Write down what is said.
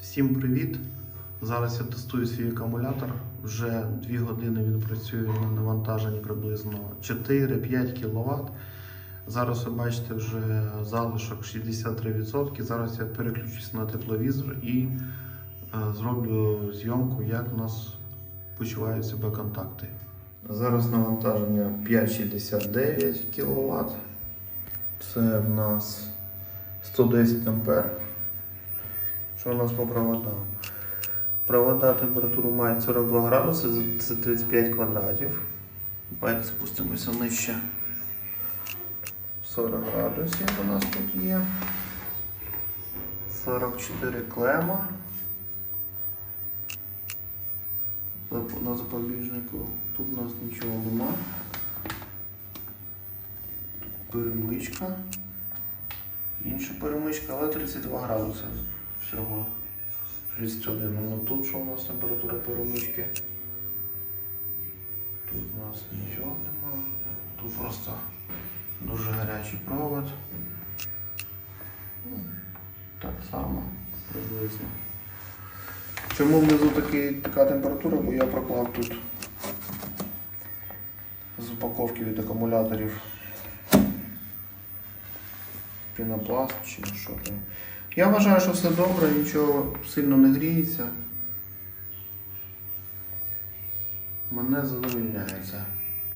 Всім привіт! Зараз я тестую свій акумулятор. Вже 2 години він працює на навантаженні приблизно 4-5 кВт. Зараз ви бачите вже залишок 63%. Зараз я переключусь на тепловізор і е, зроблю зйомку, як у нас почувають себе контакти. Зараз навантаження 5,69 кВт. Це в нас 110 ампер. Що у нас по проводам? Провода температуру мають 42 градуси, це 35 квадратів. Давайте спустимося нижче. 40 градусів у нас тут є. 44 клема. На запобіжнику. Тут у нас нічого нема. Перемичка. Інша перемичка, але 32 градуси всього. 31. Ну тут що у нас температура перемички? Тут у нас нічого нема. Тут просто дуже гарячий провод. Ну, Так само приблизно. Чому внизу такий, така температура? Бо я проклав тут з упаковки від акумуляторів пінопласт чи що там. Я вважаю, що все добре, нічого сильно не гріється. Мене задовільняє це.